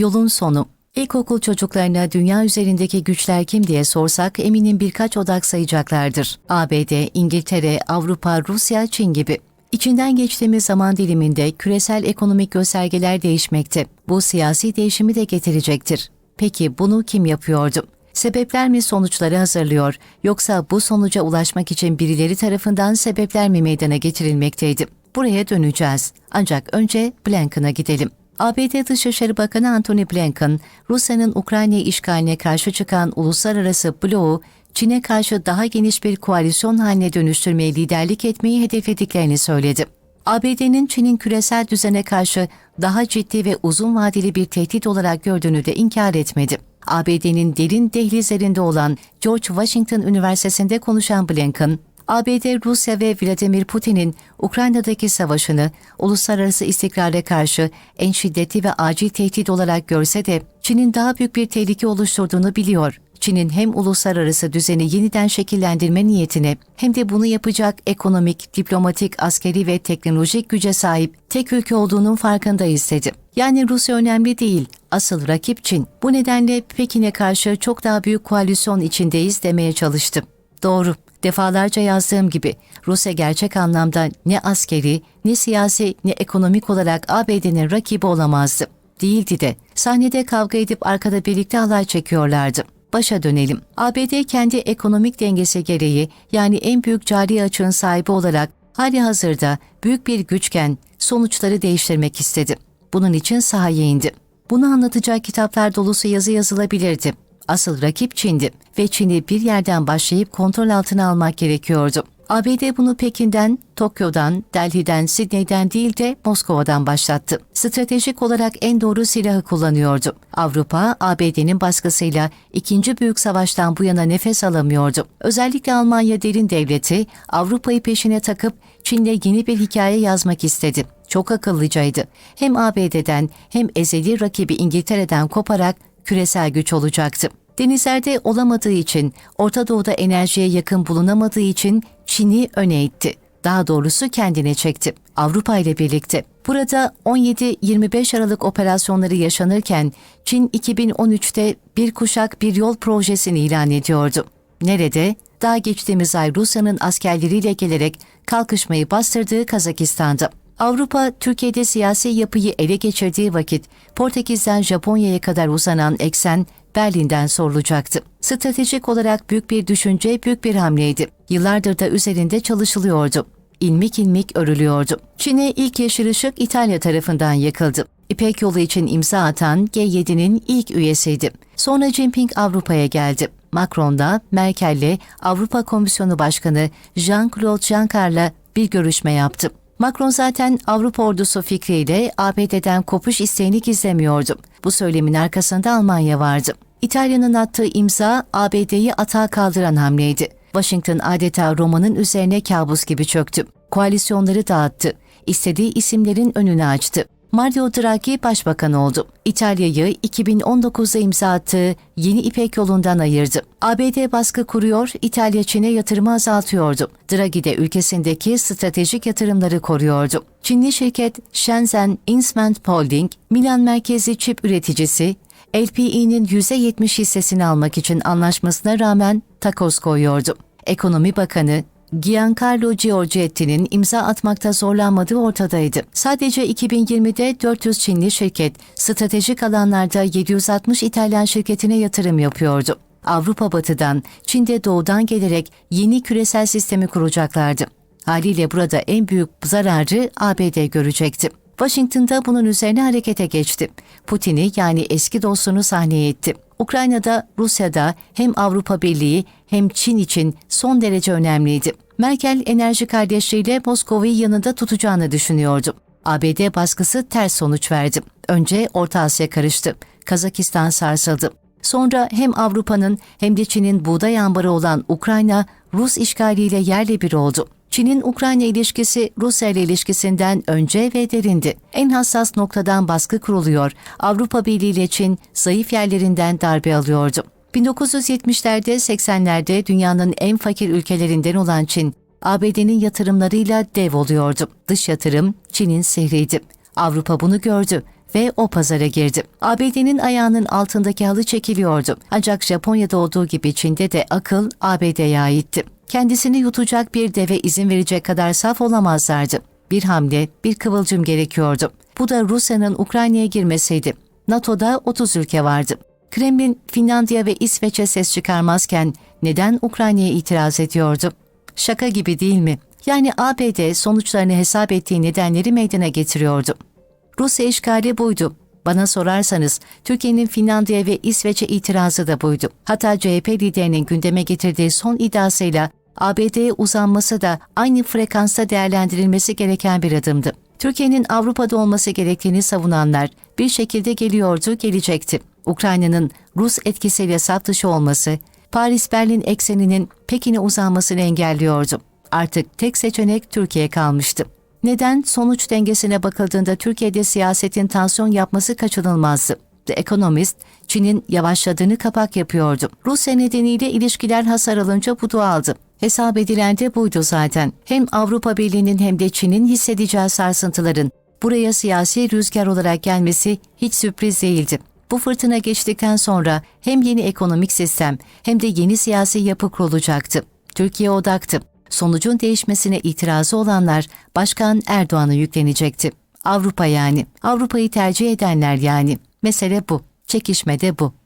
Yolun sonu. İlkokul çocuklarına dünya üzerindeki güçler kim diye sorsak eminim birkaç odak sayacaklardır. ABD, İngiltere, Avrupa, Rusya, Çin gibi. İçinden geçtiğimiz zaman diliminde küresel ekonomik göstergeler değişmekte. Bu siyasi değişimi de getirecektir. Peki bunu kim yapıyordu? Sebepler mi sonuçları hazırlıyor yoksa bu sonuca ulaşmak için birileri tarafından sebepler mi meydana getirilmekteydi? Buraya döneceğiz. Ancak önce Blinken'a gidelim. ABD Dışişleri Bakanı Antony Blinken, Rusya'nın Ukrayna işgaline karşı çıkan uluslararası bloğu Çin'e karşı daha geniş bir koalisyon haline dönüştürmeye liderlik etmeyi hedeflediklerini söyledi. ABD'nin Çin'in küresel düzene karşı daha ciddi ve uzun vadeli bir tehdit olarak gördüğünü de inkar etmedi. ABD'nin derin dehlizlerinde olan George Washington Üniversitesi'nde konuşan Blinken, ABD, Rusya ve Vladimir Putin'in Ukrayna'daki savaşını uluslararası istikrara karşı en şiddetli ve acil tehdit olarak görse de Çin'in daha büyük bir tehlike oluşturduğunu biliyor. Çin'in hem uluslararası düzeni yeniden şekillendirme niyetine hem de bunu yapacak ekonomik, diplomatik, askeri ve teknolojik güce sahip tek ülke olduğunun farkındayız dedi. Yani Rusya önemli değil, asıl rakip Çin. Bu nedenle Pekin'e karşı çok daha büyük koalisyon içindeyiz demeye çalıştı. Doğru. Defalarca yazdığım gibi Rusya gerçek anlamda ne askeri, ne siyasi, ne ekonomik olarak ABD'nin rakibi olamazdı. Değildi de. Sahnede kavga edip arkada birlikte halay çekiyorlardı. Başa dönelim. ABD kendi ekonomik dengesi gereği yani en büyük cari açığın sahibi olarak hali hazırda büyük bir güçken sonuçları değiştirmek istedi. Bunun için sahaya indi. Bunu anlatacak kitaplar dolusu yazı yazılabilirdi. Asıl rakip Çin'di ve Çin'i bir yerden başlayıp kontrol altına almak gerekiyordu. ABD bunu Pekin'den, Tokyo'dan, Delhi'den, Sidney'den değil de Moskova'dan başlattı. Stratejik olarak en doğru silahı kullanıyordu. Avrupa, ABD'nin baskısıyla ikinci büyük savaştan bu yana nefes alamıyordu. Özellikle Almanya derin devleti Avrupa'yı peşine takıp Çin'le yeni bir hikaye yazmak istedi. Çok akıllıcaydı. Hem ABD'den hem ezeli rakibi İngiltere'den koparak küresel güç olacaktı. Denizlerde olamadığı için, Orta Doğu'da enerjiye yakın bulunamadığı için Çin'i öne itti. Daha doğrusu kendine çekti. Avrupa ile birlikte. Burada 17-25 Aralık operasyonları yaşanırken Çin 2013'te bir kuşak bir yol projesini ilan ediyordu. Nerede? Daha geçtiğimiz ay Rusya'nın askerleriyle gelerek kalkışmayı bastırdığı Kazakistan'da. Avrupa, Türkiye'de siyasi yapıyı ele geçirdiği vakit Portekiz'den Japonya'ya kadar uzanan eksen Berlin'den sorulacaktı. Stratejik olarak büyük bir düşünce, büyük bir hamleydi. Yıllardır da üzerinde çalışılıyordu. İlmik ilmik örülüyordu. Çin'e ilk yeşil ışık İtalya tarafından yakıldı. İpek yolu için imza atan G7'nin ilk üyesiydi. Sonra Jinping Avrupa'ya geldi. Macron da Merkel'le Avrupa Komisyonu Başkanı Jean-Claude Juncker'la bir görüşme yaptı. Macron zaten Avrupa ordusu fikriyle ABD'den kopuş isteğini gizlemiyordu. Bu söylemin arkasında Almanya vardı. İtalya'nın attığı imza ABD'yi atağa kaldıran hamleydi. Washington adeta Roma'nın üzerine kabus gibi çöktü. Koalisyonları dağıttı. İstediği isimlerin önünü açtı. Mario Draghi başbakan oldu. İtalya'yı 2019'da imza attığı yeni İpek yolundan ayırdı. ABD baskı kuruyor, İtalya Çin'e yatırımı azaltıyordu. Draghi de ülkesindeki stratejik yatırımları koruyordu. Çinli şirket Shenzhen Instrument Holding, Milan merkezli çip üreticisi, LPE'nin %70 hissesini almak için anlaşmasına rağmen takoz koyuyordu. Ekonomi Bakanı Giancarlo Giorgetti'nin imza atmakta zorlanmadığı ortadaydı. Sadece 2020'de 400 Çinli şirket, stratejik alanlarda 760 İtalyan şirketine yatırım yapıyordu. Avrupa batıdan, Çin'de doğudan gelerek yeni küresel sistemi kuracaklardı. Haliyle burada en büyük zararı ABD görecekti. Washington'da bunun üzerine harekete geçti. Putin'i yani eski dostunu sahneye etti. Ukrayna'da, Rusya'da hem Avrupa Birliği hem Çin için son derece önemliydi. Merkel enerji kardeşliğiyle Moskova'yı yanında tutacağını düşünüyordu. ABD baskısı ters sonuç verdi. Önce Orta Asya karıştı. Kazakistan sarsıldı. Sonra hem Avrupa'nın hem de Çin'in buğday ambarı olan Ukrayna, Rus işgaliyle yerle bir oldu. Çin'in Ukrayna ilişkisi Rusya ile ilişkisinden önce ve derindi. En hassas noktadan baskı kuruluyor. Avrupa Birliği ile Çin zayıf yerlerinden darbe alıyordu. 1970'lerde 80'lerde dünyanın en fakir ülkelerinden olan Çin, ABD'nin yatırımlarıyla dev oluyordu. Dış yatırım Çin'in sihriydi. Avrupa bunu gördü ve o pazara girdi. ABD'nin ayağının altındaki halı çekiliyordu. Ancak Japonya'da olduğu gibi Çin'de de akıl ABD'ye aitti. Kendisini yutacak bir deve izin verecek kadar saf olamazlardı. Bir hamle, bir kıvılcım gerekiyordu. Bu da Rusya'nın Ukrayna'ya girmesiydi. NATO'da 30 ülke vardı. Kremlin, Finlandiya ve İsveç'e ses çıkarmazken neden Ukrayna'ya itiraz ediyordu? Şaka gibi değil mi? Yani ABD sonuçlarını hesap ettiği nedenleri meydana getiriyordu. Rusya işgali buydu. Bana sorarsanız Türkiye'nin Finlandiya ve İsveç'e itirazı da buydu. Hatta CHP liderinin gündeme getirdiği son iddiasıyla ABD'ye uzanması da aynı frekansta değerlendirilmesi gereken bir adımdı. Türkiye'nin Avrupa'da olması gerektiğini savunanlar bir şekilde geliyordu, gelecekti. Ukrayna'nın Rus etkisiyle saf dışı olması, Paris-Berlin ekseninin Pekin'e uzanmasını engelliyordu. Artık tek seçenek Türkiye kalmıştı. Neden? Sonuç dengesine bakıldığında Türkiye'de siyasetin tansiyon yapması kaçınılmazdı. The Economist, Çin'in yavaşladığını kapak yapıyordu. Rusya nedeniyle ilişkiler hasar alınca bu doğaldı. Hesap edilen de buydu zaten. Hem Avrupa Birliği'nin hem de Çin'in hissedeceği sarsıntıların buraya siyasi rüzgar olarak gelmesi hiç sürpriz değildi. Bu fırtına geçtikten sonra hem yeni ekonomik sistem hem de yeni siyasi yapı kurulacaktı. Türkiye odaktı. Sonucun değişmesine itirazı olanlar Başkan Erdoğan'a yüklenecekti. Avrupa yani. Avrupa'yı tercih edenler yani. Mesele bu. Çekişme de bu.